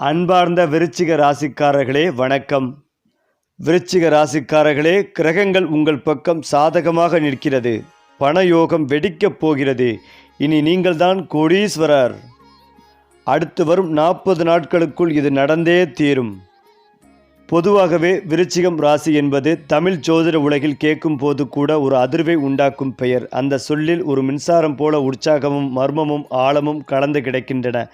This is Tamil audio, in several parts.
அன்பார்ந்த விருச்சிக ராசிக்காரர்களே வணக்கம். விருச்சிக ராசிக்காரர்களே கிரகங்கள் உங்கள் பக்கம் சாதகமாக நிற்கிறது. பணயோகம் வெடிக்கப் போகிறது. இனி நீங்கள்தான் கோடீஸ்வரர். அடுத்து வரும் நாற்பது நாட்களுக்குள் இது நடந்தே தீரும். பொதுவாகவே விருச்சிகம் ராசி என்பது தமிழ் ஜோதிட உலகில் கேட்கும் போது கூட ஒரு அதிர்வை உண்டாக்கும் பெயர். அந்த சொல்லில் ஒரு மின்சாரம் போல உற்சாகமும் மர்மமும் ஆழமும் கலந்து கிடக்கின்றன.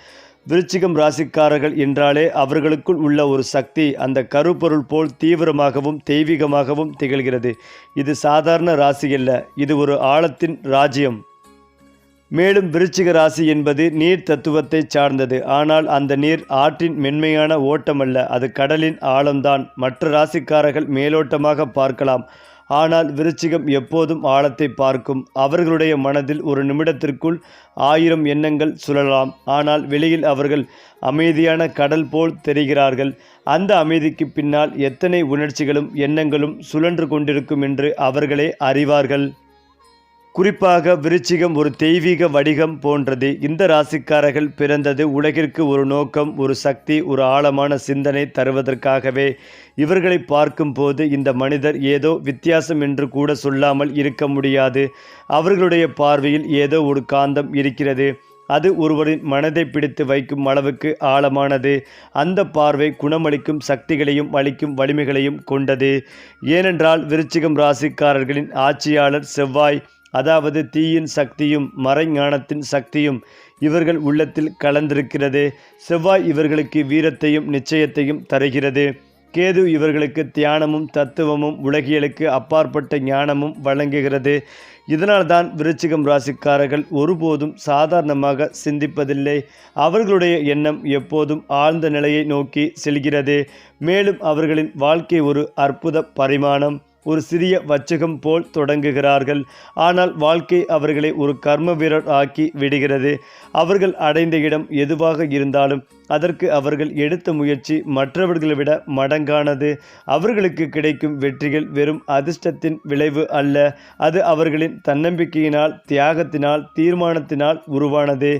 விருச்சிகம் ராசிக்காரர்கள் என்றாலே அவர்களுக்குள் உள்ள ஒரு சக்தி அந்த கருப்பொருள் போல் தீவிரமாகவும் தெய்வீகமாகவும் திகழ்கிறது. இது சாதாரண ராசி அல்ல இது ஒரு ஆழத்தின் ராஜ்யம். மேலும் விருச்சிக ராசி என்பது நீர் தத்துவத்தை சார்ந்தது. ஆனால் அந்த நீர் ஆற்றின் மென்மையான ஓட்டமல்ல அது கடலின் ஆழம்தான். மற்ற ராசிக்காரர்கள் மேலோட்டமாக பார்க்கலாம். ஆனால் விருச்சிகம் எப்போதும் ஆழத்தை பார்க்கும். அவர்களுடைய மனதில் ஒரு நிமிடத்திற்குள் ஆயிரம் எண்ணங்கள் சுழலாம். ஆனால் வெளியில் அவர்கள் அமைதியான கடல் போல் தெரிகிறார்கள். அந்த அமைதிக்கு பின்னால் எத்தனை உணர்ச்சிகளும் எண்ணங்களும் சுழன்று கொண்டிருக்கும் என்று அவர்களே அறிவார்கள். குறிப்பாக விருச்சிகம் ஒரு தெய்வீக வடிகம் போன்றது. இந்த ராசிக்காரர்கள் பிறந்தது உலகிற்கு ஒரு நோக்கம் ஒரு சக்தி ஒரு ஆழமான சிந்தனை தருவதற்காகவே. இவர்களை பார்க்கும்போது இந்த மனிதர் ஏதோ வித்தியாசம் என்று கூட சொல்லாமல் இருக்க முடியாது. அவர்களுடைய பார்வையில் ஏதோ ஒரு காந்தம் இருக்கிறது. அது ஒருவரின் மனதை பிடித்து வைக்கும் அளவுக்கு ஆழமானது. அந்த பார்வை குணமளிக்கும் சக்திகளையும் அளிக்கும் வலிமைகளையும் கொண்டது. ஏனென்றால் விருச்சிகம் ராசிக்காரர்களின் ஆட்சியாளர் செவ்வாய் அதாவது தீயின் சக்தியும் மறைஞானத்தின் சக்தியும் இவர்கள் உள்ளத்தில் கலந்திருக்கிறது. செவ்வாய் இவர்களுக்கு வீரத்தையும் நிச்சயத்தையும் தருகிறது. கேது இவர்களுக்கு தியானமும் தத்துவமும் உலகியலுக்கு அப்பாற்பட்ட ஞானமும் வழங்குகிறது. இதனால்தான் விருச்சிகம் ராசிக்காரர்கள் ஒருபோதும் சாதாரணமாக சிந்திப்பதில்லை. அவர்களுடைய எண்ணம் எப்போதும் ஆழ்ந்த நிலையை நோக்கி செல்கிறது. மேலும் அவர்களின் வாழ்க்கை ஒரு அற்புத பரிமாணம். ஒரு சிறிய வச்சகம் போல் தொடங்குகிறார்கள். ஆனால் வாழ்க்கை அவர்களை ஒரு கர்ம வீரர் ஆக்கி விடுகிறது. அவர்கள் அடைந்த இடம் எதுவாக இருந்தாலும் அதற்கு அவர்கள் எடுத்த முயற்சி மற்றவர்களை விட மடங்கானது. அவர்களுக்கு கிடைக்கும் வெற்றிகள் வெறும் அதிர்ஷ்டத்தின் விளைவு அல்ல. அது அவர்களின் தன்னம்பிக்கையினால் தியாகத்தினால் தீர்மானத்தினால் உருவானது.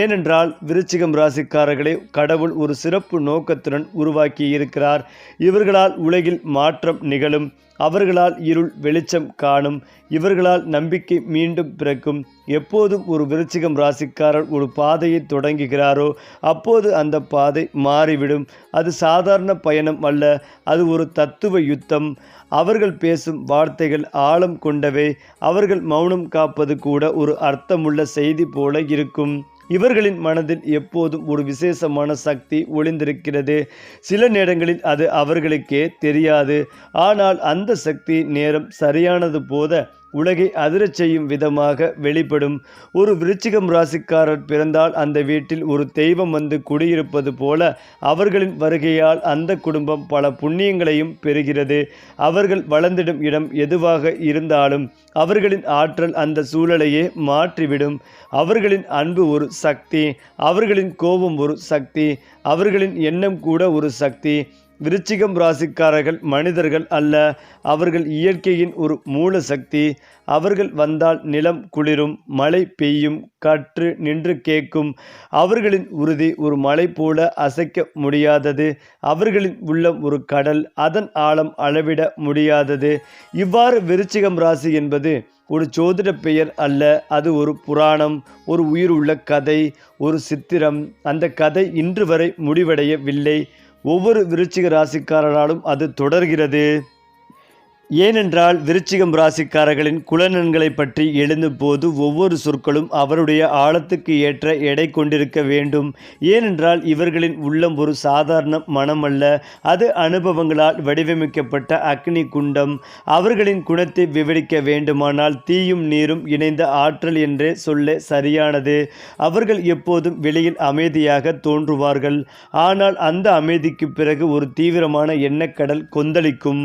ஏனென்றால் விருச்சிகம் ராசிக்காரர்களை கடவுள் ஒரு சிறப்பு நோக்கத்துடன் உருவாக்கி இருக்கிறார் இவர்களால் உலகில் மாற்றம் நிகழும். அவர்களால் இருள் வெளிச்சம் காணும் இவர்களால் நம்பிக்கை மீண்டும் பிறக்கும். எப்போதும் ஒரு விருச்சிகம் ராசிக்காரர் ஒரு பாதையை தொடங்குகிறாரோ அப்போது அந்த பாதை மாறிவிடும். அது சாதாரண பயணம் அல்ல அது ஒரு தத்துவ யுத்தம். அவர்கள் பேசும் வார்த்தைகள் ஆழம் கொண்டவை அவர்கள் மௌனம் காப்பது கூட ஒரு அர்த்தமுள்ள செய்தி போல இருக்கும். இவர்களின் மனதில் எப்போதும் ஒரு விசேஷமான சக்தி ஒளிந்திருக்கிறது. சில நேரங்களில் அது அவர்களுக்கே தெரியாது. ஆனால் அந்த சக்தி நேரம் சரியானது போத உலகை அதிரச் செய்யும் விதமாக வெளிப்படும். ஒரு விருச்சிகம் ராசிக்காரர் பிறந்தால் அந்த வீட்டில் ஒரு தெய்வம் வந்து குடியிருப்பது போல அவர்களின் வருகையால் அந்த குடும்பம் பல புண்ணியங்களையும் பெறுகிறது. அவர்கள் வளர்ந்திடும் இடம் எதுவாக இருந்தாலும் அவர்களின் ஆற்றல் அந்த சூழலையே மாற்றிவிடும். அவர்களின் அன்பு ஒரு சக்தி அவர்களின் கோபம் ஒரு சக்தி அவர்களின் எண்ணம் கூட ஒரு சக்தி விருச்சிகம் ராசிக்காரர்கள் மனிதர்கள் அல்ல அவர்கள் இயற்கையின் ஒரு மூல சக்தி அவர்கள் வந்தால் நிலம் குளிரும் மழை பெய்யும் காற்று நின்று கேட்கும். அவர்களின் உறுதி ஒரு மலை போல அசைக்க முடியாதது. அவர்களின் உள்ளம் ஒரு கடல் அதன் ஆழம் அளவிட முடியாதது. இவ்வாறு விருச்சிகம் ராசி என்பது ஒரு ஜோதிட பெயர் அல்ல அது ஒரு புராணம் ஒரு உயிர் உள்ள கதை ஒரு சித்திரம். அந்த கதை இன்று வரை முடிவடையவில்லை. ஒவ்வொரு விருச்சிக ராசிக்காரராலும் அது தொடர்கிறது. ஏனென்றால் விருச்சிகம் ராசிக்காரர்களின் குலநன்களை பற்றி எழுந்தபோது ஒவ்வொரு சொற்களும் அவருடைய ஆழத்துக்கு ஏற்ற எடை கொண்டிருக்க வேண்டும். ஏனென்றால் இவர்களின் உள்ளம் ஒரு சாதாரண மனமல்ல. அது அனுபவங்களால் வடிவமைக்கப்பட்ட அக்னி குண்டம். அவர்களின் குணத்தை விவரிக்க வேண்டுமானால் தீயும் நீரும் இணைந்த ஆற்றல் என்றே சொல்ல சரியானது. அவர்கள் எப்போதும் வெளியில் அமைதியாக தோன்றுவார்கள். ஆனால் அந்த அமைதிக்கு பிறகு ஒரு தீவிரமான எண்ணக்கடல் கொந்தளிக்கும்.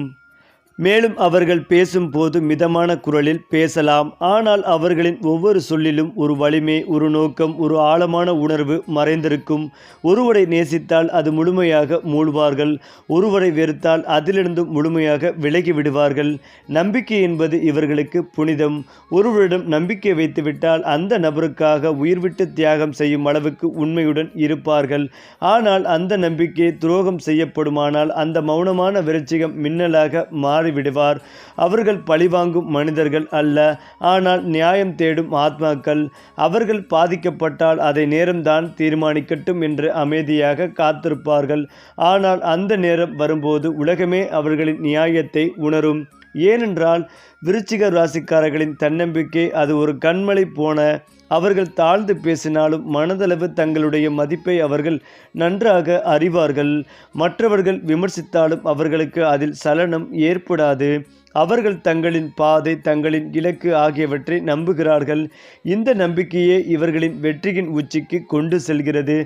மேலும் அவர்கள் பேசும்போது மிதமான குரலில் பேசலாம். ஆனால் அவர்களின் ஒவ்வொரு சொல்லிலும் ஒரு வலிமை ஒரு நோக்கம் ஒரு ஆழமான உணர்வு மறைந்திருக்கும். ஒருவரை நேசித்தால் அது முழுமையாக மூழ்வார்கள். ஒருவரை வெறுத்தால் அதிலிருந்து முழுமையாக விலகி விடுவார்கள். நம்பிக்கை என்பது இவர்களுக்கு புனிதம். ஒருவரிடம் நம்பிக்கை வைத்துவிட்டால் அந்த நபருக்காக உயிர்விட்டு தியாகம் செய்யும் அளவுக்கு உண்மையுடன் இருப்பார்கள். ஆனால் அந்த நம்பிக்கை துரோகம் செய்யப்படுமானால் அந்த மௌனமான விருச்சிகம் மின்னலாக மாறிவிடுவார் அவர்கள் பழிவாங்கும் மனிதர்கள் அல்ல. ஆனால் நியாயம் தேடும் ஆத்மாக்கள். அவர்கள் பாதிக்கப்பட்டால் அதை நேரம்தான் தீர்மானிக்கட்டும் என்று அமைதியாக காத்திருப்பார்கள். ஆனால் அந்த நேரம் வரும்போது உலகமே அவர்களின் நியாயத்தை உணரும். ஏனென்றால் விருச்சிக ராசிக்காரர்களின் தன்னம்பிக்கை அது ஒரு கண்மலை போன அவர்கள் தாழ்ந்து பேசினாலும் மனதளவு தங்களுடைய மதிப்பை அவர்கள் நன்றாக அறிவார்கள். மற்றவர்கள் விமர்சித்தாலும் அவர்களுக்கு அதில் சலனம் ஏற்படாது. அவர்கள் தங்களின் பாதை தங்களின் இலக்கு ஆகியவற்றை நம்புகிறார்கள். இந்த நம்பிக்கையே இவர்களின் வெற்றியின் உச்சிக்கு கொண்டு செல்கிறது.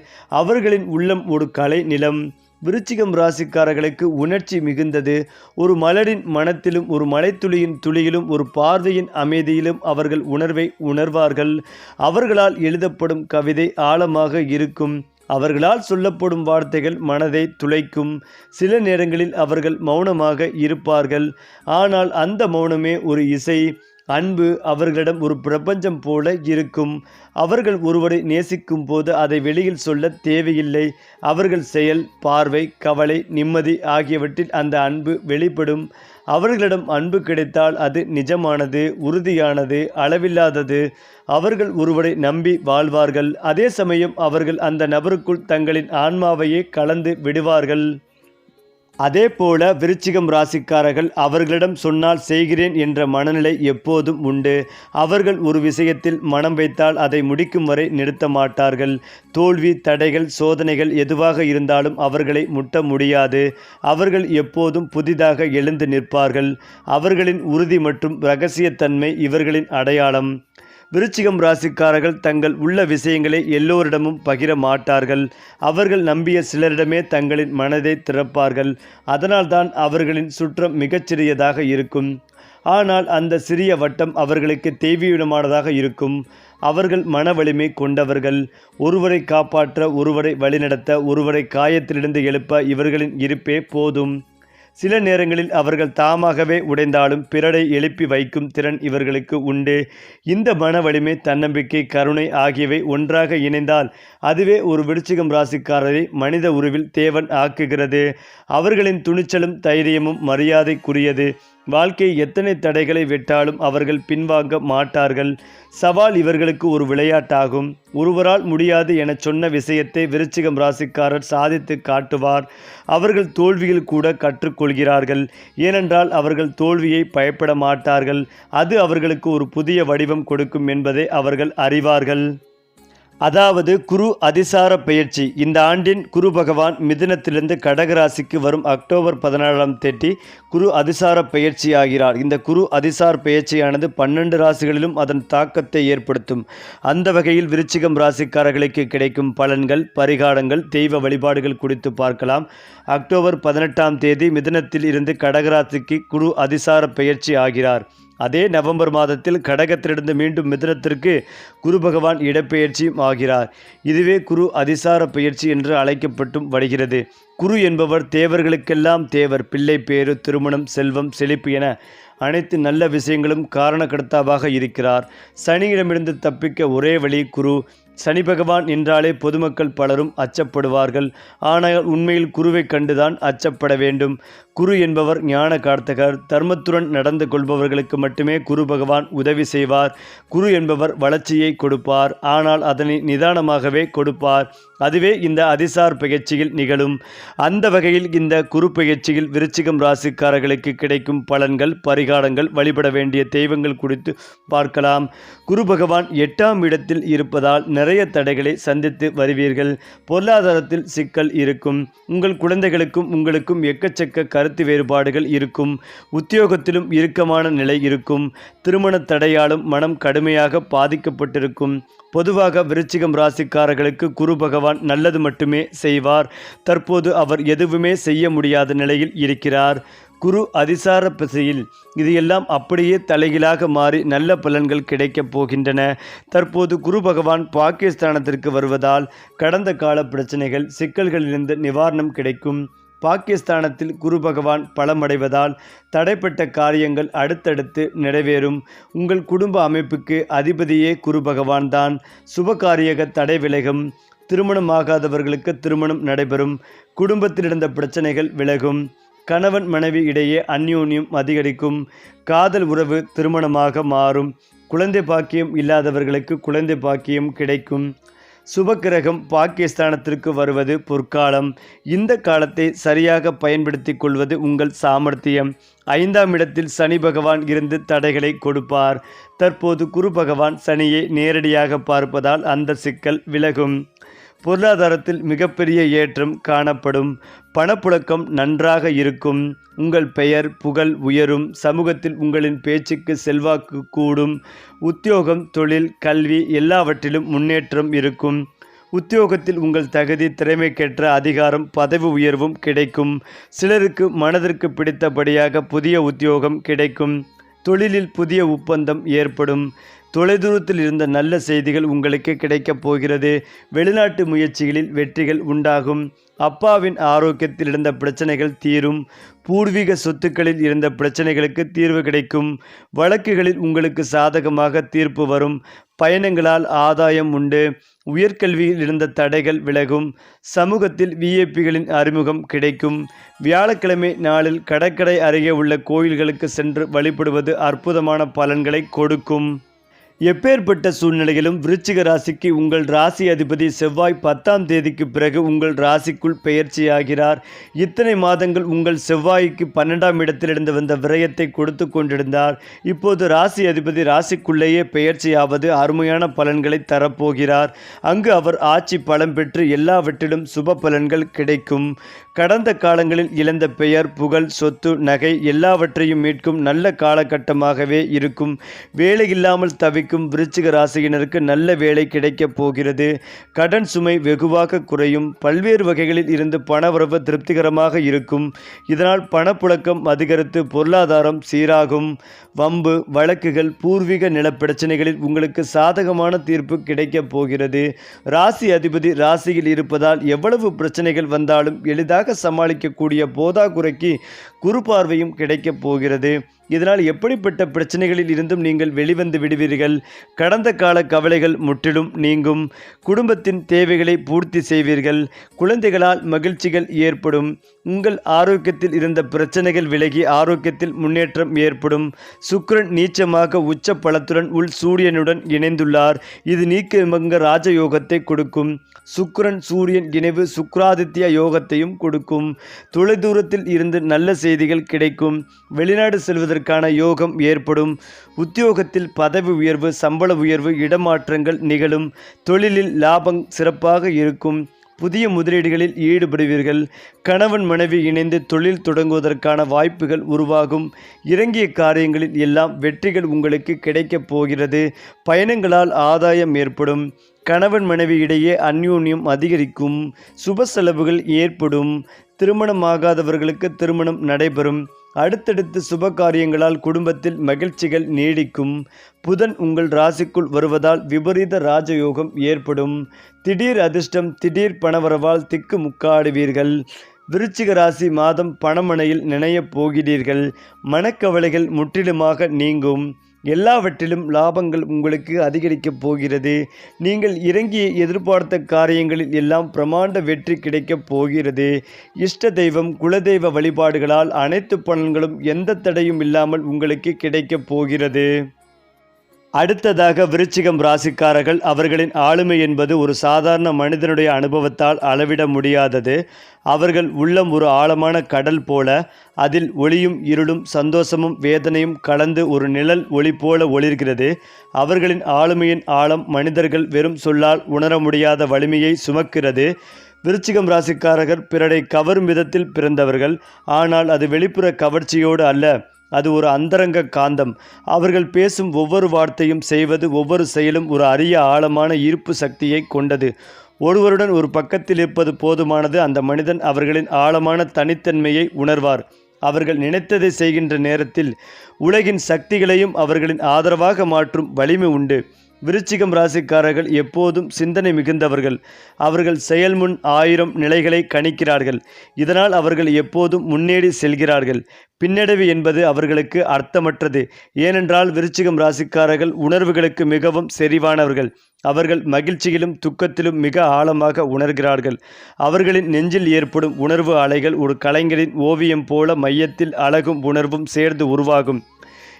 அவர்களின் உள்ளம் ஒரு கலை நிலம் விருச்சிகம் ராசிக்காரர்களுக்கு உணர்ச்சி மிகுந்தது. ஒரு மலரின் மனத்திலும் ஒரு மலைத்துளியின் துளியிலும் ஒரு பார்வையின் அமைதியிலும் அவர்கள் உணர்வை உணர்வார்கள். அவர்களால் எழுதப்படும் கவிதை ஆழமாக இருக்கும். அவர்களால் சொல்லப்படும் வார்த்தைகள் மனதை துளைக்கும். சில நேரங்களில் அவர்கள் மௌனமாக இருப்பார்கள். ஆனால் அந்த மௌனமே ஒரு இசை. அன்பு அவர்களிடம் ஒரு பிரபஞ்சம் போல இருக்கும். அவர்கள் ஒருவரை நேசிக்கும் போது அதை வெளியில் சொல்ல தேவையில்லை. அவர்கள் செயல் பார்வை கவலை நிம்மதி ஆகியவற்றில் அந்த அன்பு வெளிப்படும். அவர்களிடம் அன்பு கிடைத்தால் அது நிஜமானது உறுதியானது அளவில்லாதது. அவர்கள் ஒருவரை நம்பி வாழ்வார்கள். அதே சமயம் அவர்கள் அந்த நபருக்குள் தங்களின் ஆன்மாவையே கலந்து விடுவார்கள். அதே போல விருச்சிகம் ராசிக்காரர்கள் அவர்களிடம் சொன்னால் செய்கிறேன் என்ற மனநிலை எப்போதும் உண்டு. அவர்கள் ஒரு விஷயத்தில் மனம் வைத்தால் அதை முடிக்கும் வரை நிறுத்த மாட்டார்கள். தோல்வி தடைகள் சோதனைகள் எதுவாக இருந்தாலும் அவர்களை முட்ட முடியாது. அவர்கள் எப்போதும் புதிதாக எழுந்து நிற்பார்கள். அவர்களின் உறுதி மற்றும் இரகசியத்தன்மை இவர்களின் அடையாளம். விருச்சிகம் ராசிக்காரர்கள் தங்கள் உள்ள விஷயங்களை எல்லோரிடமும் பகிர மாட்டார்கள். அவர்கள் நம்பிய சிலரிடமே தங்களின் மனதை திறப்பார்கள். அதனால்தான் அவர்களின் சுற்றம் மிகச்சிறியதாக இருக்கும். ஆனால் அந்த சிறிய வட்டம் அவர்களுக்கு தேவியிடமானதாக இருக்கும். அவர்கள் மன வலிமை கொண்டவர்கள். ஒருவரை காப்பாற்ற ஒருவரை வழிநடத்த ஒருவரை காயத்திலிருந்து எழுப்ப இவர்களின் இருப்பே போதும். சில நேரங்களில் அவர்கள் தாமாகவே உடைந்தாலும் பிறரை எழுப்பி வைக்கும் திறன் இவர்களுக்கு உண்டு. இந்த மன வலிமை தன்னம்பிக்கை கருணை ஆகியவை ஒன்றாக இணைந்தால் அதுவே ஒரு விருச்சிகம் ராசிக்காரரை மனித உருவில் தேவன் ஆக்குகிறது. அவர்களின் துணிச்சலும் தைரியமும் மரியாதைக்குரியது. வாழ்க்கை எத்தனை தடைகளை விட்டாலும் அவர்கள் பின்வாங்க மாட்டார்கள். சவால் இவர்களுக்கு ஒரு விளையாட்டாகும். ஒருவரால் முடியாது என சொன்ன விஷயத்தை விருச்சிகம் ராசிக்காரர் சாதித்து காட்டுவார். அவர்கள் தோல்வியில் கூட கற்றுக்கொள்கிறார்கள். ஏனென்றால் அவர்கள் தோல்வியை பயப்பட மாட்டார்கள். அது அவர்களுக்கு ஒரு புதிய வடிவம் கொடுக்கும் என்பதை அவர்கள் அறிவார்கள். அதாவது குரு அதிசார பெயர்ச்சி இந்த ஆண்டின் குரு பகவான் மிதுனத்திலிருந்து கடகராசிக்கு வரும் அக்டோபர் பதினாலாம் தேதி குரு அதிசார பெயர்ச்சி ஆகிறார். இந்த குரு அதிசார் பெயர்ச்சியானது பன்னெண்டு ராசிகளிலும் அதன் தாக்கத்தை ஏற்படுத்தும். அந்த வகையில் விருச்சிகம் ராசிக்காரர்களுக்கு கிடைக்கும் பலன்கள் பரிகாரங்கள் தெய்வ வழிபாடுகள் குறித்து பார்க்கலாம். அக்டோபர் பதினெட்டாம் தேதி மிதுனத்தில் இருந்து கடகராசிக்கு குரு அதிசார பெயர்ச்சி ஆகிறார். அதே நவம்பர் மாதத்தில் கடகத்திலிருந்து மீண்டும் மிதுனத்திற்கு குரு பகவான் இடப்பெயர்ச்சியும் ஆகிறார். இதுவே குரு அதிசார பெயர்ச்சி என்று அழைக்கப்பட்டும் வருகிறது. குரு என்பவர் தேவர்களுக்கெல்லாம் தேவர் பிள்ளை பேறு திருமணம் செல்வம் செழிப்பு என அனைத்து நல்ல விஷயங்களும் காரணக்கர்த்தாவாக இருக்கிறார். சனியிடமிருந்து தப்பிக்க ஒரே வழி குரு. சனி பகவான் என்றாலே பொதுமக்கள் பலரும் அச்சப்படுவார்கள். ஆனால் உண்மையில் குருவை கண்டுதான் அச்சப்பட வேண்டும். குரு என்பவர் ஞான கார்த்தகர். தர்மத்துடன் நடந்து கொள்பவர்களுக்கு மட்டுமே குரு பகவான் உதவி செய்வார். குரு என்பவர் வளர்ச்சியை கொடுப்பார். ஆனால் அதனை நிதானமாகவே கொடுப்பார். அதுவே இந்த அதிசார் பயிற்சியில் நிகழும். அந்த வகையில் இந்த குரு பயிற்சியில் விருச்சிகம் ராசிக்காரர்களுக்கு கிடைக்கும் பலன்கள் பரிகாரங்கள் வழிபட வேண்டிய தெய்வங்கள் குறித்து பார்க்கலாம். குரு பகவான் எட்டாம் இடத்தில் இருப்பதால் நிறைய தடைகளை சந்தித்து வருவீர்கள். பொருளாதாரத்தில் சிக்கல் இருக்கும். உங்கள் குழந்தைகளுக்கும் உங்களுக்கும் எக்கச்சக்க கருத்து வேறுபாடுகள் இருக்கும். உத்தியோகத்திலும் இறுக்கமான நிலை இருக்கும். திருமண தடையாலும் மனம் கடுமையாக பாதிக்கப்பட்டிருக்கும். பொதுவாக விருச்சிகம் ராசிக்காரர்களுக்கு குரு பகவான் நல்லது மட்டுமே செய்வார். தற்போது அவர் எதுவுமே செய்ய முடியாத நிலையில் இருக்கிறார். குரு அதிசார பிசையில் இது எல்லாம் அப்படியே தலைகீழாக மாறி நல்ல பலன்கள் கிடைக்கப் போகின்றன. தற்போது குரு பகவான் பாகிஸ்தானத்திற்கு வருவதால் கடந்த கால பிரச்சனைகள் சிக்கல்களிலிருந்து நிவாரணம் கிடைக்கும். பாகிஸ்தானத்தில் குரு பகவான் பலமடைவதால் தடைப்பட்ட காரியங்கள் அடுத்தடுத்து நிறைவேறும். உங்கள் குடும்ப அமைப்புக்கு அதிபதியே குரு பகவான் தான் சுபகாரியக தடை விலகும். திருமணம் ஆகாதவர்களுக்கு திருமணம் நடைபெறும். குடும்பத்தில் இருந்த பிரச்சனைகள் விலகும். கணவன் மனைவி இடையே அந்யோன்யம் அதிகரிக்கும். காதல் உறவு திருமணமாக மாறும். குழந்தை பாக்கியம் இல்லாதவர்களுக்கு குழந்தை பாக்கியம் கிடைக்கும். சுபக்கிரகம் பாகிஸ்தானத்திற்கு வருவது பொற்காலம். இந்த காலத்தை சரியாக பயன்படுத்தி கொள்வது உங்கள் சாமர்த்தியம். ஐந்தாம் இடத்தில் சனி பகவான் இருந்து தடைகளை கொடுப்பார். தற்போது குரு பகவான் சனியை நேரடியாக பார்ப்பதால் அந்த சிக்கல் விலகும். பொருளாதாரத்தில் மிகப்பெரிய ஏற்றம் காணப்படும். பணப்புழக்கம் நன்றாக இருக்கும். உங்கள் பெயர் புகழ் உயரும். சமூகத்தில் உங்களின் பேச்சுக்கு செல்வாக்கு கூடும். உத்தியோகம் தொழில் கல்வி எல்லாவற்றிலும் முன்னேற்றம் இருக்கும். உத்தியோகத்தில் உங்கள் தகுதி திறமைக்கேற்ற அதிகாரம் பதவி உயர்வும் கிடைக்கும். சிலருக்கு மனதிற்கு பிடித்தபடியாக புதிய உத்தியோகம் கிடைக்கும். தொழிலில் புதிய ஒப்பந்தம் ஏற்படும். தொலைதூரத்தில் இருந்த நல்ல செய்திகள் உங்களுக்கு கிடைக்கப் போகிறது. வெளிநாட்டு முயற்சிகளில் வெற்றிகள் உண்டாகும். அப்பாவின் ஆரோக்கியத்தில் இருந்த பிரச்சனைகள் தீரும். பூர்வீக சொத்துக்களில் இருந்த பிரச்சனைகளுக்கு தீர்வு கிடைக்கும். வழக்குகளில் உங்களுக்கு சாதகமாக தீர்ப்பு வரும். பயணங்களால் ஆதாயம் உண்டு. உயர்கல்வியில் இருந்த தடைகள் விலகும். சமூகத்தில் விஐபிகளின் அறிமுகம் கிடைக்கும். வியாழக்கிழமை நாளில் கடற்கரை அருகே உள்ள கோயில்களுக்கு சென்று வழிபடுவது அற்புதமான பலன்களை கொடுக்கும். எப்பேற்பட்ட சூழ்நிலையிலும் விருச்சிக ராசிக்கு உங்கள் ராசி அதிபதி செவ்வாய் பத்தாம் தேதிக்கு பிறகு உங்கள் ராசிக்குள் பெயர்ச்சியாகிறார். இத்தனை மாதங்கள் உங்கள் செவ்வாய்க்கு பன்னெண்டாம் இடத்திலிருந்து வந்த விரயத்தை கொடுத்து கொண்டிருந்தார். இப்போது ராசி அதிபதி ராசிக்குள்ளேயே பெயர்ச்சியாவது அருமையான பலன்களை தரப்போகிறார். அங்கு அவர் ஆட்சி பலம் பெற்று எல்லாவற்றிலும் சுப பலன்கள் கிடைக்கும். கடந்த காலங்களில் இழந்த பெயர் புகழ் சொத்து நகை எல்லாவற்றையும் மீட்கும் நல்ல காலகட்டமாகவே இருக்கும். வேலையில்லாமல் தவிக்கும் விருச்சிக ராசியினருக்கு நல்ல வேலை கிடைக்கப் போகிறது. கடன் சுமை வெகுவாக குறையும். பல்வேறு வகைகளில் இருந்து பணவரவு திருப்திகரமாக இருக்கும். இதனால் பணப்புழக்கம் அதிகரித்து பொருளாதாரம் சீராகும். வம்பு வழக்குகள் பூர்வீக நில பிரச்சனைகளில் உங்களுக்கு சாதகமான தீர்ப்பு கிடைக்கப் போகிறது. ராசி அதிபதி ராசியில் இருப்பதால் எவ்வளவு பிரச்சனைகள் வந்தாலும் எளிதாக சமாளிக்கக்கூடிய போதாக்குறைக்கு குறு பார்வையும் கிடைக்கப் போகிறது. இதனால் எப்படிப்பட்ட பிரச்சனைகளில் இருந்தும் நீங்கள் வெளிவந்து விடுவீர்கள்? கடந்த கால கவலைகள் முற்றிலும் நீங்கும். குடும்பத்தின் தேவைகளை பூர்த்தி செய்வீர்கள். குழந்தைகளால் மகிழ்ச்சிகள் ஏற்படும். உங்கள் ஆரோக்கியத்தில் இருந்த பிரச்சனைகள் விலகி ஆரோக்கியத்தில் முன்னேற்றம் ஏற்படும். சுக்கிரன் நீச்சமாக உச்ச பலத்துடன் உள் சூரியனுடன் இணைந்துள்ளார். இது நீக்கமங்க ராஜயோகத்தை கொடுக்கும். சுக்கரன் சூரியன் இணைவு சுக்ராதித்ய யோகத்தையும் கொடுக்கும். தொலைதூரத்தில் இருந்து நல்ல செய்திகள் கிடைக்கும். வெளிநாடு செல்வதற்கான யோகம் ஏற்படும். உத்தியோகத்தில் பதவி உயர்வு சம்பள உயர்வு இடமாற்றங்கள் நிகழும். தொழிலில் லாபம் சிறப்பாக இருக்கும். புதிய முதலீடுகளில் ஈடுபடுவீர்கள். கணவன் மனைவி இணைந்து தொழில் தொடங்குவதற்கான வாய்ப்புகள் உருவாகும். இறங்கிய காரியங்களில் எல்லாம் வெற்றிகள் உங்களுக்கு கிடைக்கப் போகிறது. பயணங்களால் ஆதாயம் ஏற்படும். கணவன் மனைவி இடையே அந்யோன்யம் அதிகரிக்கும். சுப செலவுகள் ஏற்படும். திருமணமாகாதவர்களுக்கு திருமணம் நடைபெறும். அடுத்தடுத்து சுப காரியங்களால் குடும்பத்தில் மகிழ்ச்சிகள் நீடிக்கும். புதன் உங்கள் ராசிக்குள் வருவதால் விபரீத ராஜயோகம் ஏற்படும். திடீர் அதிர்ஷ்டம் திடீர் பணவரவால் திக்கு முக்காடுவீர்கள். விருச்சிக ராசி மாதம் பணமனையில் நினையப் போகிறீர்கள். மனக்கவலைகள் முற்றிலுமாக நீங்கும். எல்லாவற்றிலும் லாபங்கள் உங்களுக்கு அதிகரிக்கப் போகிறது. நீங்கள் இறங்கி எதிர்பார்த்த காரியங்களில் எல்லாம் பிரமாண்ட வெற்றி கிடைக்கப் போகிறது. இஷ்ட தெய்வம் குலதெய்வ வழிபாடுகளால் அனைத்து பலன்களும் எந்த தடையும் இல்லாமல் உங்களுக்கு கிடைக்கப் போகிறது. அடுத்ததாக விருச்சிகம் ராசிக்காரர்கள் அவர்களின் ஆளுமை என்பது ஒரு சாதாரண மனிதனுடைய அனுபவத்தால் அளவிட முடியாதது. அவர்கள் உள்ளம் ஒரு ஆழமான கடல் போல அதில் ஒளியும் இருளும் சந்தோஷமும் வேதனையும் கலந்து ஒரு நிழல் ஒளி போல ஒளிர்கிறது. அவர்களின் ஆளுமையின் ஆழம் மனிதர்கள் வெறும் சொல்லால் உணர முடியாத வலிமையை சுமக்கிறது. விருச்சிகம் ராசிக்காரர்கள் பிறரை கவரும் விதத்தில் பிறந்தவர்கள் ஆனால் அது வெளிப்புற கவர்ச்சியோடு அல்ல. அது ஒரு அந்தரங்க காந்தம். அவர்கள் பேசும் ஒவ்வொரு வார்த்தையும் செய்வது ஒவ்வொரு செயலும் ஒரு அரிய ஆழமான ஈர்ப்பு சக்தியை கொண்டது. ஒருவருடன் ஒரு பக்கத்தில் இருப்பது போதுமானது. அந்த மனிதன் அவர்களின் ஆழமான தனித்தன்மையை உணர்வார். அவர்கள் நினைத்ததை செய்கின்ற நேரத்தில் உலகின் சக்திகளையும் அவர்களின் ஆதரவாக மாற்றும் வலிமை உண்டு. விருச்சிகம் ராசிக்காரர்கள் எப்போதும் சிந்தனை மிகுந்தவர்கள். அவர்கள் செயல்முன் ஆயிரம் நிலைகளை கணிக்கிறார்கள். இதனால் அவர்கள் எப்போதும் முன்னேறி செல்கிறார்கள். பின்னடைவு என்பது அவர்களுக்கு அர்த்தமற்றது. ஏனென்றால் விருச்சிகம் ராசிக்காரர்கள் உணர்வுகளுக்கு மிகவும் செறிவானவர்கள். அவர்கள் மகிழ்ச்சியிலும் துக்கத்திலும் மிக ஆழமாக உணர்கிறார்கள். அவர்களின் நெஞ்சில் ஏற்படும் உணர்வு அலைகள் ஒரு கலைஞரின் ஓவியம் போல மையத்தில் அழகும் உணர்வும் சேர்ந்து உருவாகும்.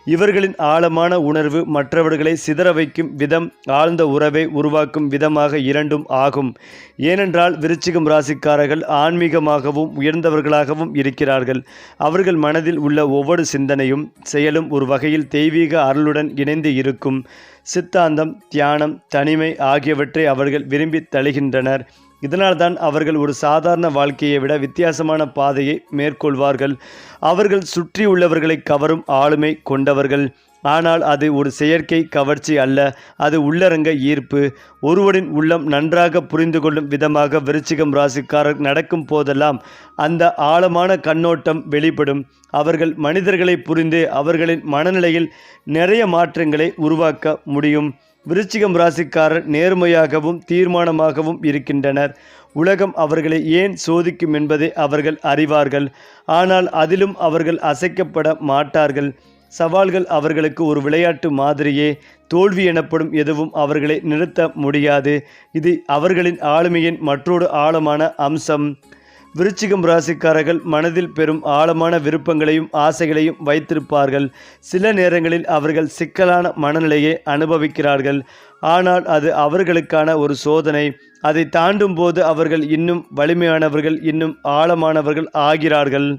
இவர்களின் ஆழமான உணர்வு மற்றவர்களை சிதற வைக்கும் விதம் ஆழ்ந்த உறவை உருவாக்கும் விதமாக இரண்டும் ஆகும். ஏனென்றால் விருச்சிகம் ராசிக்காரர்கள் ஆன்மீகமாகவும் உயர்ந்தவர்களாகவும் இருக்கிறார்கள். அவர்கள் மனதில் உள்ள ஒவ்வொரு சிந்தனையும் செயலும் ஒரு வகையில் தெய்வீக அருளுடன் இணைந்து இருக்கும். சித்தாந்தம் தியானம் தனிமை ஆகியவற்றை அவர்கள் விரும்பி தழுகின்றனர். இதனால்தான் அவர்கள் ஒரு சாதாரண வாழ்க்கையை விட வித்தியாசமான பாதையை மேற்கொள்வார்கள். அவர்கள் சுற்றியுள்ளவர்களை கவரும் ஆளுமை கொண்டவர்கள். ஆனால் அது ஒரு செயற்கை கவர்ச்சி அல்ல அது உள்ளரங்க ஈர்ப்பு. ஒருவரின் உள்ளம் நன்றாக புரிந்து கொள்ளும் விதமாக விருச்சிகம் ராசிக்காரர் நடக்கும் போதெல்லாம் அந்த ஆழமான கண்ணோட்டம் வெளிப்படும். அவர்கள் மனிதர்களை புரிந்து அவர்களின் மனநிலையில் நிறைய மாற்றங்களை உருவாக்க முடியும். விருச்சிகம் ராசிக்காரர் நேர்மையாகவும் தீர்மானமாகவும் இருக்கின்றனர். உலகம் அவர்களை ஏன் சோதிக்கும் என்பதை அவர்கள் அறிவார்கள். ஆனால் அதிலும் அவர்கள் அசைக்கப்பட மாட்டார்கள். சவால்கள் அவர்களுக்கு ஒரு விளையாட்டு மாதிரியே. தோல்வி எனப்படும் எதுவும் அவர்களை நிறுத்த முடியாது. இது அவர்களின் ஆளுமையின் மற்றொரு ஆழமான அம்சம். விருச்சிகம் ராசிக்காரர்கள் மனதில் பெரும் ஆழமான விருப்பங்களையும் ஆசைகளையும் வைத்திருப்பார்கள். சில நேரங்களில் அவர்கள் சிக்கலான மனநிலையை அனுபவிக்கிறார்கள். ஆனால் அது அவர்களுக்கான ஒரு சோதனை. அதை தாண்டும் போது அவர்கள் இன்னும் வலிமையானவர்கள் இன்னும் ஆழமானவர்கள் ஆகிறார்கள்.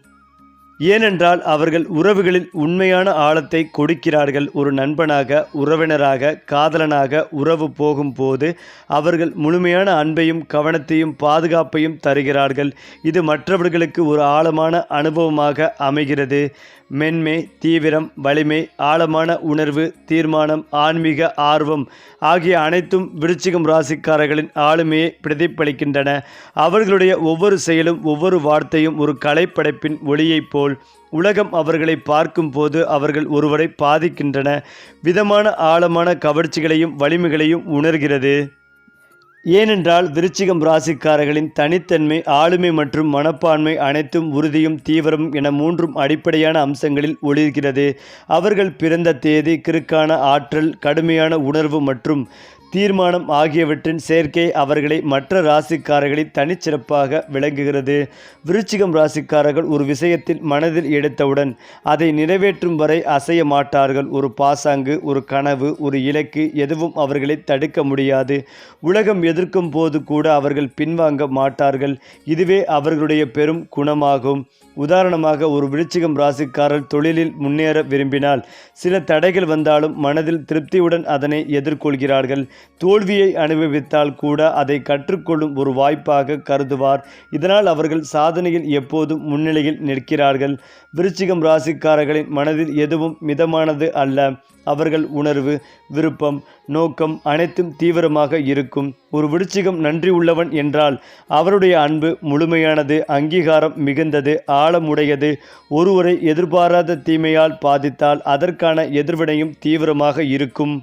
ஏனென்றால் அவர்கள் உறவுகளில் உண்மையான ஆழத்தை கொடுக்கிறார்கள். ஒரு நண்பனாக உறவினராக காதலனாக உறவு போகும்போது அவர்கள் முழுமையான அன்பையும் கவனத்தையும் பாதுகாப்பையும் தருகிறார்கள். இது மற்றவர்களுக்கு ஒரு ஆழமான அனுபவமாக அமைகிறது. மென்மை தீவிரம் வலிமை ஆழமான உணர்வு தீர்மானம் ஆன்மீக ஆர்வம் ஆகிய அனைத்தும் விருச்சிகம் ராசிக்காரர்களின் ஆளுமையை பிரதிபலிக்கின்றன. அவர்களுடைய ஒவ்வொரு செயலும் ஒவ்வொரு வார்த்தையும் ஒரு கலைப்படைப்பின் ஒளியைப் போல் உலகம் அவர்களை பார்க்கும்போது அவர்கள் ஒருவரை பாதிக்கின்றன. விதமான ஆழமான கவர்ச்சிகளையும் வலிமைகளையும் உணர்கிறது. ஏனென்றால் விருச்சிகம் ராசிக்காரர்களின் தனித்தன்மை ஆளுமை மற்றும் மனப்பான்மை அனைத்தும் உறுதியும் தீவிரம் என மூன்றும் அடிப்படையான அம்சங்களில் ஒளிர்கிறது. அவர்கள் பிறந்த தேதி கிறுக்கான ஆற்றல் கடுமையான உணர்வு மற்றும் தீர்மானம் ஆகியவற்றின் சேர்க்கை அவர்களை மற்ற ராசிக்காரர்களின் தனிச்சிறப்பாக விளங்குகிறது. விருச்சிகம் ராசிக்காரர்கள் ஒரு விஷயத்தில் மனதில் எடுத்தவுடன் அதை நிறைவேற்றும் வரை அசைய மாட்டார்கள். ஒரு பாசாங்கு ஒரு கனவு ஒரு இலக்கு எதுவும் அவர்களை தடுக்க முடியாது. உலகம் எதிர்க்கும் போது கூட அவர்கள் பின்வாங்க மாட்டார்கள். இதுவே அவர்களுடைய பெரும் குணமாகும். உதாரணமாக ஒரு விருச்சிகம் ராசிக்காரர் தொழிலில் முன்னேற விரும்பினால் சில தடைகள் வந்தாலும் மனதில் திருப்தியுடன் அதனை எதிர்கொள்கிறார்கள். தோல்வியை அனுபவித்தால் கூட அதை கற்றுக்கொள்ளும் ஒரு வாய்ப்பாக கருதுவார். இதனால் அவர்கள் சாதனையில் எப்போதும் முன்னிலையில் நிற்கிறார்கள். விருச்சிகம் ராசிக்காரர்களின் மனதில் எதுவும் மிதமானது அல்ல. அவர்கள் உணர்வு விருப்பம் நோக்கம் அனைத்தும் தீவிரமாக இருக்கும். ஒரு விருச்சிகம் நன்றி உள்ளவன் என்றால் அவருடைய அன்பு முழுமையானது அங்கீகாரம் மிகுந்தது ஆழமுடையது. ஒருவரை எதிர்பாராத தீமையால் பாதித்தால் அதற்கான எதிர்வினையும் தீவிரமாக இருக்கும்.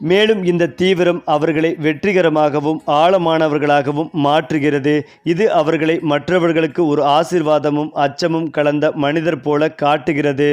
மேலும் இந்த தீவிரம் அவர்களை வெற்றிகரமாகவும் ஆழமானவர்களாகவும் மாற்றுகிறது. இது அவர்களை மற்றவர்களுக்கு ஒரு ஆசிர்வாதமும் அச்சமும் கலந்த மனிதர் போல காட்டுகிறது.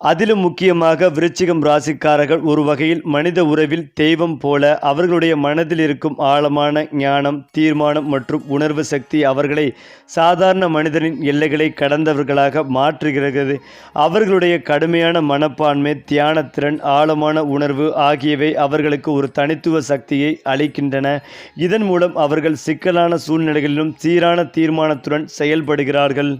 அதிலும் முக்கியமாக விருச்சிகம் ராசிக்காரர்கள் ஒரு வகையில் மனித உறவில் தெய்வம் போல அவர்களுடைய மனதில் இருக்கும் ஆழமான ஞானம் தீர்மானம் மற்றும் உணர்வு சக்தி அவர்களை சாதாரண மனிதனின் எல்லைகளை கடந்தவர்களாக மாற்றுகிறது. அவர்களுடைய கடுமையான மனப்பான்மை தியானத்திறன் ஆழமான உணர்வு ஆகியவை அவர்களுக்கு ஒரு தனித்துவ சக்தியை அளிக்கின்றன. இதன் மூலம் அவர்கள் சிக்கலான சூழ்நிலைகளிலும் சீரான தீர்மானத்துடன் செயல்படுகிறார்கள்.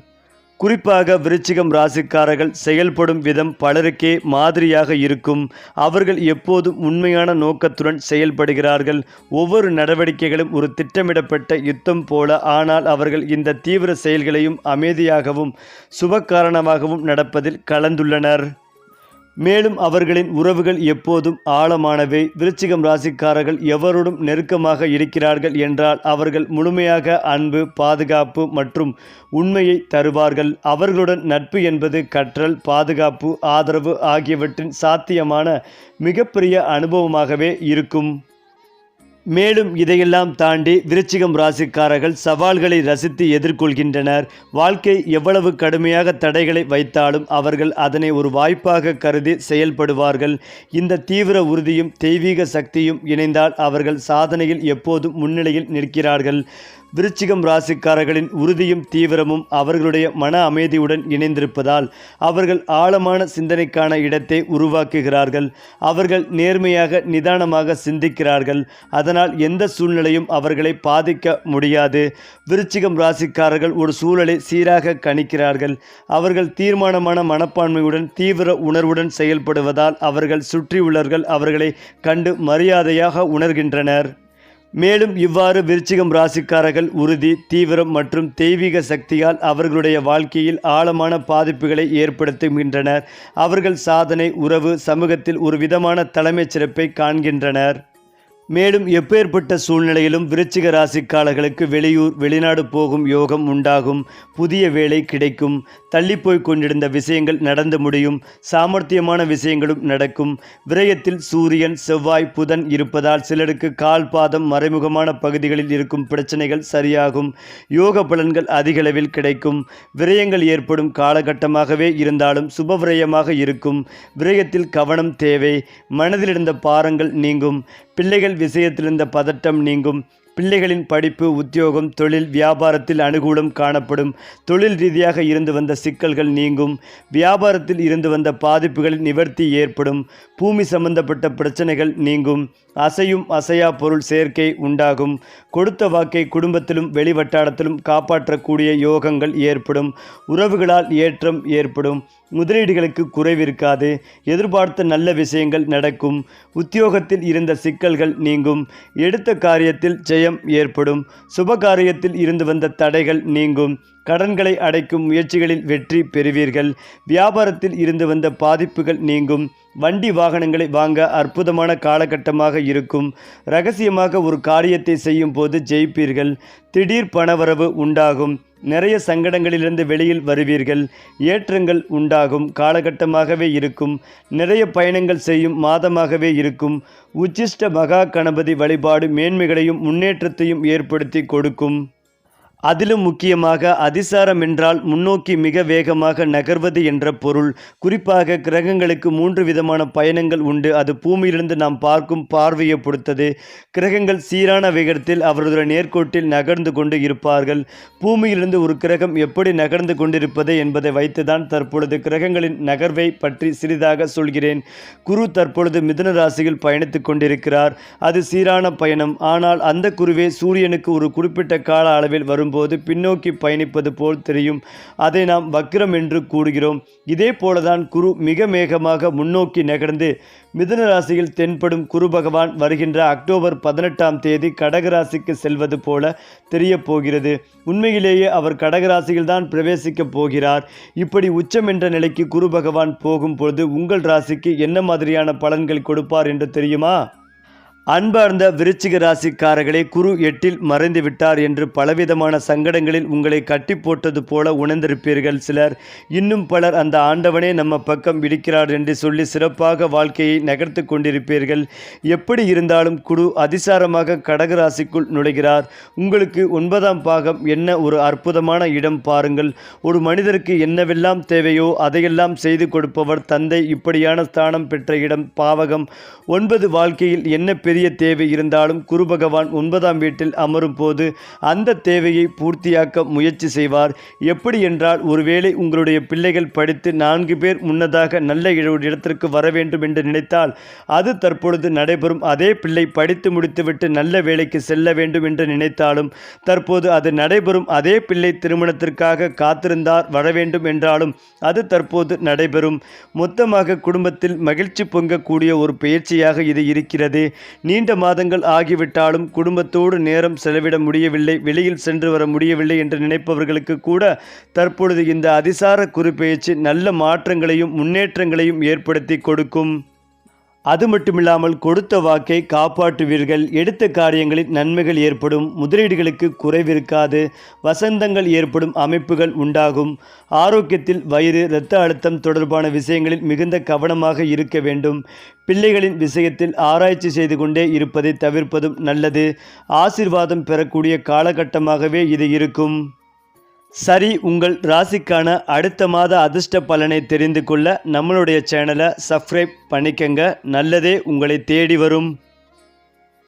குறிப்பாக விருச்சிகம் ராசிக்காரர்கள் செயல்படும் விதம் பலருக்கே மாதிரியாக இருக்கும். அவர்கள் எப்போதும் உண்மையான நோக்கத்துடன் செயல்படுகிறார்கள். ஒவ்வொரு நடவடிக்கைகளும் ஒரு திட்டமிடப்பட்ட யுத்தம் போல ஆனால் அவர்கள் இந்த தீவிர செயல்களையும் அமைதியாகவும் சுபகாரணமாகவும் நடப்பதில் கலந்துள்ளனர். மேலும் அவர்களின் உறவுகள் எப்போதும் ஆழமானவை. விருச்சிகம் ராசிக்காரர்கள் எவரோடும் நெருக்கமாக இருக்கிறார்கள் என்றால் அவர்கள் முழுமையாக அன்பு பாதுகாப்பு மற்றும் உண்மையை தருவார்கள். அவர்களுடன் நட்பு என்பது கற்றல் பாதுகாப்பு ஆதரவு ஆகியவற்றின் சாத்தியமான மிகப்பெரிய அனுபவமாகவே இருக்கும். மேலும் இதையெல்லாம் தாண்டி விருச்சிகம் ராசிக்காரர்கள் சவால்களை ரசித்து எதிர்கொள்கின்றனர். வாழ்க்கை எவ்வளவு கடுமையாக தடைகளை வைத்தாலும் அவர்கள் அதனை ஒரு வாய்ப்பாக கருதி செயல்படுவார்கள். இந்த தீவிர உறுதியும் தெய்வீக சக்தியும் இணைந்தால் அவர்கள் சாதனையில் எப்போதும் முன்னிலையில் நிற்கிறார்கள். விருச்சிகம் ராசிக்காரர்களின் உறுதியும் தீவிரமும் அவர்களுடைய மன அமைதியுடன் இணைந்திருப்பதால் அவர்கள் ஆழமான சிந்தனைக்கான இடத்தை உருவாக்குகிறார்கள். அவர்கள் நேர்மையாக நிதானமாக சிந்திக்கிறார்கள். அதனால் எந்த சூழ்நிலையும் அவர்களை பாதிக்க முடியாது. விருச்சிகம் ராசிக்காரர்கள் ஒரு சூழலை சீராக கணிக்கிறார்கள். அவர்கள் தீர்மானமான மனப்பான்மையுடன் தீவிர உணர்வுடன் செயல்படுவதால் அவர்கள் சுற்றியுள்ளவர்கள் அவர்களை கண்டு மரியாதையாக உணர்கின்றனர். மேலும் இவ்வாறு விருச்சிகம் ராசிக்காரர்கள் உறுதி தீவிரம் மற்றும் தெய்வீக சக்தியால் அவர்களுடைய வாழ்க்கையில் ஆழமான பாதிப்புகளை ஏற்படுத்துகின்றனர். அவர்கள் சாதனை உறவு சமூகத்தில் ஒரு விதமான தலைமைச் சிறப்பை காண்கின்றனர். மேலும் எப்பேற்பட்ட சூழ்நிலையிலும் விருச்சிக ராசிக்காரர்களுக்கு வெளியூர் வெளிநாடு போகும் யோகம் உண்டாகும். புதிய வேலை கிடைக்கும். தள்ளிப்போய் கொண்டிருந்த விஷயங்கள் நடந்து முடியும். சாமர்த்தியமான விஷயங்களும் நடக்கும். விரயத்தில் சூரியன் செவ்வாய் புதன் இருப்பதால் சிலருக்கு கால் பாதம் மறைமுகமான பகுதிகளில் இருக்கும் பிரச்சனைகள் சரியாகும். யோக பலன்கள் அதிகளவில் கிடைக்கும். விரயங்கள் ஏற்படும் காலகட்டமாகவே இருந்தாலும் சுப விரயமாக இருக்கும். விரயத்தில் கவனம் தேவை. மனதிலிருந்த பாரங்கள் நீங்கும். பிள்ளைகள் விஷயத்திலிருந்த பதட்டம் நீங்கும். பிள்ளைகளின் படிப்பு உத்தியோகம் தொழில் வியாபாரத்தில் அனுகூலம் காணப்படும். தொழில் ரீதியாக இருந்து வந்த சிக்கல்கள் நீங்கும். வியாபாரத்தில் இருந்து வந்த பாதிப்புகளில் நிவர்த்தி ஏற்படும். பூமி சம்பந்தப்பட்ட பிரச்சனைகள் நீங்கும். அசையும் அசையா பொருள் சேர்க்கை உண்டாகும். கொடுத்த வாக்கை குடும்பத்திலும் வெளிவட்டாரத்திலும் காப்பாற்றக்கூடிய யோகங்கள் ஏற்படும். உறவுகளால் ஏற்றம் ஏற்படும். முதலீடுகளுக்கு குறைவிருக்காது. எதிர்பார்த்த நல்ல விஷயங்கள் நடக்கும். உத்தியோகத்தில் இருந்த சிக்கல்கள் நீங்கும். எடுத்த காரியத்தில் ஜெயம் ஏற்படும். சுப காரியத்தில் இருந்து வந்த தடைகள் நீங்கும். கடன்களை அடைக்கும் முயற்சிகளில் வெற்றி பெறுவீர்கள். வியாபாரத்தில் இருந்து வந்த பாதிப்புகள் நீங்கும். வண்டி வாகனங்களை வாங்க அற்புதமான காலகட்டமாக இருக்கும். ரகசியமாக ஒரு காரியத்தை செய்யும் போது ஜெயிப்பீர்கள். திடீர் பணவரவு உண்டாகும். நிறைய சங்கடங்களிலிருந்து வெளியில் வருவீர்கள். ஏற்றங்கள் உண்டாகும். காலகட்டமாகவே இருக்கும். நிறைய பயணங்கள் செய்யும் மாதமாகவே இருக்கும். உச்சிஷ்ட மகா கணபதி வழிபாடு மேன்மைகளையும் முன்னேற்றத்தையும் ஏற்படுத்தி கொடுக்கும். அதிலும் முக்கியமாக அதிசாரம் என்றால் முன்னோக்கி மிக வேகமாக நகர்வது என்ற பொருள். குறிப்பாக கிரகங்களுக்கு மூன்று விதமான பயணங்கள் உண்டு. அது பூமியிலிருந்து நாம் பார்க்கும் பார்வையை பொறுத்தது. கிரகங்கள் சீரான வேகத்தில் அவரது நேர்கோட்டில் நகர்ந்து கொண்டு இருப்பார்கள். பூமியிலிருந்து ஒரு கிரகம் எப்படி நகர்ந்து கொண்டிருப்பது என்பதை வைத்துதான் தற்பொழுது கிரகங்களின் நகர்வை பற்றி சிறிதாக சொல்கிறேன். குரு தற்பொழுது மிதுன ராசியில் பயணித்துக் கொண்டிருக்கிறார். அது சீரான பயணம். ஆனால் அந்த குருவே சூரியனுக்கு ஒரு குறிப்பிட்ட கால அளவில் வரும் போது பின்னோக்கி பயணிப்பது போல் தெரியும். அதை நாம் வக்ரம் என்று கூறுகிறோம். இதே போலதான் குரு மிக மேகமாக முன்னோக்கி நகர்ந்து மிதுன ராசியில் தென்படும் குரு பகவான் வருகின்ற அக்டோபர் பதினெட்டாம் தேதி கடகராசிக்கு செல்வது போல தெரிய போகிறது. உண்மையிலேயே அவர் கடகராசியில் தான் பிரவேசிக்கப் போகிறார். இப்படி உச்சம் என்ற நிலைக்கு குரு பகவான் போகும்பொழுது உங்கள் ராசிக்கு என்ன மாதிரியான பலன்கள் கொடுப்பார் என்று தெரியுமா? அன்பார்ந்த விருச்சிக ராசிக்காரர்களே குரு எட்டில் மறைந்து விட்டார் என்று பலவிதமான சங்கடங்களில் உங்களை கட்டி போட்டது போல உணர்ந்திருப்பீர்கள் சிலர். இன்னும் பலர் அந்த ஆண்டவனே நம்ம பக்கம் விடுக்கிறார் என்று சொல்லி சிறப்பாக வாழ்க்கையை நகர்த்து கொண்டிருப்பீர்கள். எப்படி இருந்தாலும் குரு அதிசாரமாக கடக ராசிக்குள் நுழைகிறார். உங்களுக்கு ஒன்பதாம் பாகம் என்ன ஒரு அற்புதமான இடம் பாருங்கள். ஒரு மனிதருக்கு என்னவெல்லாம் தேவையோ அதையெல்லாம் செய்து கொடுப்பவர் தந்தை. இப்படியான ஸ்தானம் பெற்ற இடம் பாவகம். ஒன்பது வாழ்க்கையில் என்ன பெரிய தேவை இருந்தாலும் குரு பகவான் ஒன்பதாம் வீட்டில் அமரும் போது அந்த தேவையை பூர்த்தியாக்க முயற்சி செய்வார். எப்படி என்றால் ஒருவேளை உங்களுடைய பிள்ளைகள் படித்து நான்கு பேர் முன்னதாக நல்ல இடத்திற்கு வர வேண்டும் என்று நினைத்தால் அது தற்பொழுது நடைபெறும். அதே பிள்ளை படித்து முடித்துவிட்டு நல்ல வேலைக்கு செல்ல வேண்டும் என்று நினைத்தாலும் தற்போது அது நடைபெறும். அதே பிள்ளை திருமணத்திற்காக காத்திருந்தார் வர வேண்டும் என்றாலும் அது தற்போது நடைபெறும். மொத்தமாக குடும்பத்தில் மகிழ்ச்சி பொங்கக்கூடிய ஒரு பயிற்சியாக இது இருக்கிறது. நீண்ட மாதங்கள் ஆகிவிட்டாலும் குடும்பத்தோடு நேரம் செலவிட முடியவில்லை வெளியில் சென்று வர முடியவில்லை என்று நினைப்பவர்களுக்கு கூட தற்பொழுது இந்த அதிசார குறிப்பெயர்ச்சி நல்ல மாற்றங்களையும் முன்னேற்றங்களையும் ஏற்படுத்தி கொடுக்கும். அது மட்டுமில்லாமல் கொடுத்த வாக்கை காப்பாற்றுவீர்கள். எடுத்த காரியங்களில் நன்மைகள் ஏற்படும். முதலீடுகளுக்கு குறைவிருக்காது. வசந்தங்கள் ஏற்படும் அமைப்புகள் உண்டாகும். ஆரோக்கியத்தில் வயிறு இரத்த அழுத்தம் தொடர்பான விஷயங்களில் மிகுந்த கவனமாக இருக்க வேண்டும். பிள்ளைகளின் விஷயத்தில் ஆராய்ச்சி செய்து கொண்டே இருப்பதை தவிர்ப்பதும் நல்லது. ஆசிர்வாதம் பெறக்கூடிய காலகட்டமாகவே இது இருக்கும். சரி உங்கள் ராசிக்கான அடுத்த மாத அதிர்ஷ்ட பலனை தெரிந்து கொள்ள நம்மளுடைய சேனலை சப்ஸ்கிரைப் பண்ணிக்கங்க. நல்லதே உங்களை தேடி வரும்.